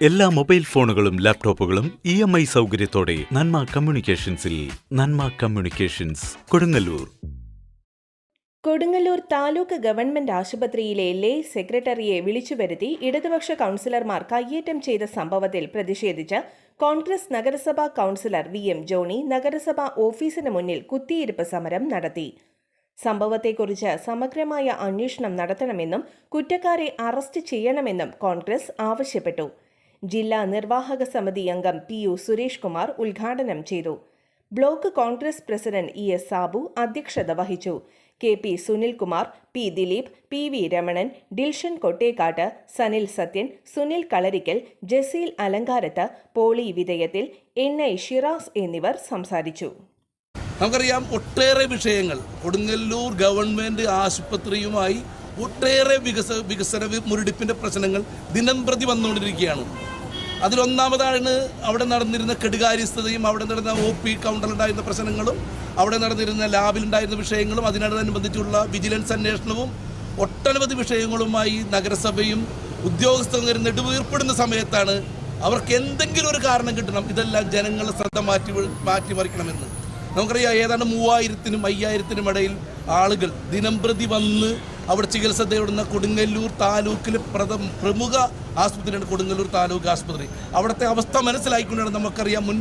എല്ലാ മൊബൈൽ ഫോണുകളും ലാപ്ടോപ്പുകളും ഇ എം ഐ സൗകര്യത്തോടെ നന്മ കമ്മ്യൂണിക്കേഷൻസിൽ നന്മ കമ്മ്യൂണിക്കേഷൻസ് കൊടുങ്ങല്ലൂർ. കൊടുങ്ങല്ലൂർ താലൂക്ക് ഗവൺമെന്റ് ആശുപത്രിയിലെ ലേ സെക്രട്ടറിയെ വിളിച്ചു വരുത്തി ഇടതുപക്ഷ കൗൺസിലർമാർ കയ്യേറ്റം ചെയ്ത സംഭവത്തിൽ പ്രതിഷേധിച്ച് കോൺഗ്രസ് നഗരസഭാ കൗൺസിലർ വി എം ജോണി നഗരസഭാ ഓഫീസിന് മുന്നിൽ കുത്തിയിരിപ്പ് സമരം നടത്തി. സംഭവത്തെക്കുറിച്ച് സമഗ്രമായ അന്വേഷണം നടത്തണമെന്നും കുറ്റക്കാരെ അറസ്റ്റ് ചെയ്യണമെന്നും കോൺഗ്രസ് ആവശ്യപ്പെട്ടു. ജില്ലാ നിർവാഹക സമിതി അംഗം പി യു സുരേഷ് കുമാർ ഉദ്ഘാടനം ചെയ്തു. Block Congress president E S Sabu അധ്യക്ഷത വഹിച്ചു. K P Sunilkumar P Dileep P V Ramanan Dilshan Kottekkat Sanil Sathyan Sunil Kalarikkal Jaseel Alankarath Poly Vidheyathil N I Shiraz എന്നിവർ സംസാരിച്ചു. നമുക്കറിയാം ഒട്ടേറെ വിഷയങ്ങൾ. കൊടുങ്ങല്ലൂർ ഗവൺമെന്റ് ആശുപത്രിയുമായി ഒട്ടേറെ വികസ വികസന മുരടിപ്പിന്റെ പ്രശ്നങ്ങൾ ദിനം പ്രതി വന്നുകൊണ്ടിരിക്കുകയാണ്. അതിലൊന്നാമതാണ് അവിടെ നടന്നിരുന്ന കെടുകാര്യസ്ഥതയും അവിടെ നടന്ന ഒ പി കൗണ്ടറിലുണ്ടായിരുന്ന പ്രശ്നങ്ങളും അവിടെ നടന്നിരുന്ന ലാബിലുണ്ടായിരുന്ന വിഷയങ്ങളും അതിനോടനുബന്ധിച്ചുള്ള വിജിലൻസ് അന്വേഷണവും ഒട്ടനവധി വിഷയങ്ങളുമായി നഗരസഭയും ഉദ്യോഗസ്ഥർ നെടുവീർപ്പെടുന്ന സമയത്താണ് അവർക്ക് എന്തെങ്കിലും ഒരു കാരണം കിട്ടണം ഇതെല്ലാം ജനങ്ങളുടെ ശ്രദ്ധ മാറ്റി മാറ്റിമറിക്കണമെന്ന് നമുക്കറിയാം ഏതാണ്ട് മൂവായിരത്തിനും അയ്യായിരത്തിനും ഇടയിൽ ആളുകൾ ദിനംപ്രതി വന്ന് അവിടെ ചികിത്സ തേടുന്ന കൊടുങ്ങല്ലൂർ താലൂക്കിലെ പ്രഥമ പ്രമുഖ ആശുപത്രിയാണ് കൊടുങ്ങല്ലൂർ താലൂക്ക് ആശുപത്രി. അവിടുത്തെ അവസ്ഥ മനസ്സിലായിക്കൊണ്ടാണ് നമുക്കറിയാം മുൻ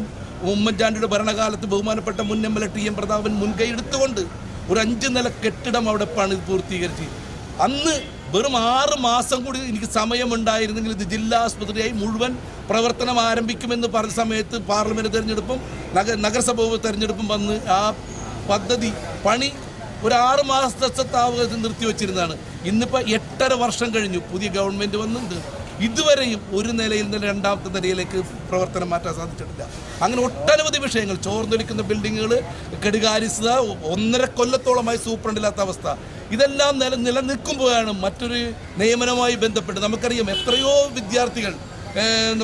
ഉമ്മൻചാണ്ടിയുടെ ഭരണകാലത്ത് ബഹുമാനപ്പെട്ട മുൻ M L A T M Prathapan മുൻകൈ എടുത്തുകൊണ്ട് ഒരു അഞ്ച് നില കെട്ടിടം അവിടെ പണി പൂർത്തീകരിച്ച്. അന്ന് വെറും ആറ് മാസം കൂടി എനിക്ക് സമയമുണ്ടായിരുന്നെങ്കിൽ ഇത് ജില്ലാ ആസ്പത്രിയായി മുഴുവൻ പ്രവർത്തനം ആരംഭിക്കുമെന്ന് പറഞ്ഞ സമയത്ത് പാർലമെന്റ് തിരഞ്ഞെടുപ്പും നഗ നഗരസഭ തിരഞ്ഞെടുപ്പും വന്ന് ആ പദ്ധതി പണി ഒരു ആറ് മാസത്തെ താവകത്തിൽ നിർത്തിവെച്ചിരുന്നതാണ് ഇന്നിപ്പോൾ എട്ടര വർഷം കഴിഞ്ഞു. പുതിയ ഗവൺമെന്റ് വന്നിട്ടുണ്ട്. ഇതുവരെയും ഒരു നിലയിൽ നിന്ന് രണ്ടാമത്തെ നിലയിലേക്ക് പ്രവർത്തനം മാറ്റാൻ സാധിച്ചിട്ടില്ല. അങ്ങനെ ഒട്ടനവധി വിഷയങ്ങൾ ചോർന്നൊലിക്കുന്ന ബിൽഡിങ്ങുകൾ കെടുകാര്യസ്ഥത ഒന്നര കൊല്ലത്തോളമായി സൂപ്രണ്ടില്ലാത്ത അവസ്ഥ. ഇതെല്ലാം നില നിലനിൽക്കുമ്പോഴാണ് മറ്റൊരു നിയമനവുമായി ബന്ധപ്പെട്ട് നമുക്കറിയാം എത്രയോ വിദ്യാർത്ഥികൾ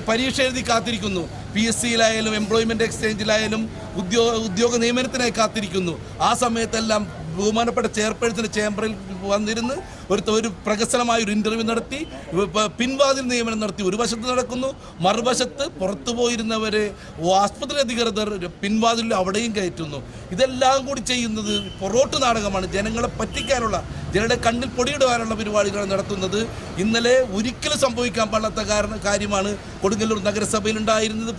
പരീക്ഷ എഴുതി കാത്തിരിക്കുന്നു. പി എസ് സിയിലായാലും എംപ്ലോയ്മെന്റ് എക്സ്ചേഞ്ചിലായാലും ഉദ്യോഗ ഉദ്യോഗ നിയമനത്തിനായി കാത്തിരിക്കുന്നു. ആ സമയത്തെല്ലാം ബഹുമാനപ്പെട്ട ചെയർപേഴ്സന്റെ ചേംബറിൽ വന്നിരുന്ന് ഒരു ഒരു പ്രകസനമായ ഒരു ഇന്റർവ്യൂ നടത്തി. പിൻവാതിൽ നിയമനം നടത്തി. ഒരു വശത്ത് നടക്കുന്നു മറുവശത്ത് പുറത്തു പോയിരുന്നവരെ ആസ്പത്രി അധികൃതർ പിൻവാതിൽ അവിടെയും കയറ്റുന്നു. ഇതെല്ലാം കൂടി ചെയ്യുന്നത് പൊറോട്ട് നാടകമാണ്. ജനങ്ങളെ പറ്റിക്കാനുള്ള ജനങ്ങളുടെ കണ്ണിൽ പൊടിയിടുവാനുള്ള പരിപാടികൾ നടത്തുന്നത്. ഇന്നലെ ഒരിക്കലും സംഭവിക്കാൻ പാടാത്ത കാരണം കാര്യമാണ് കൊടുങ്ങല്ലൂർ നഗരസഭയിൽ ഉണ്ടായിരുന്നത്.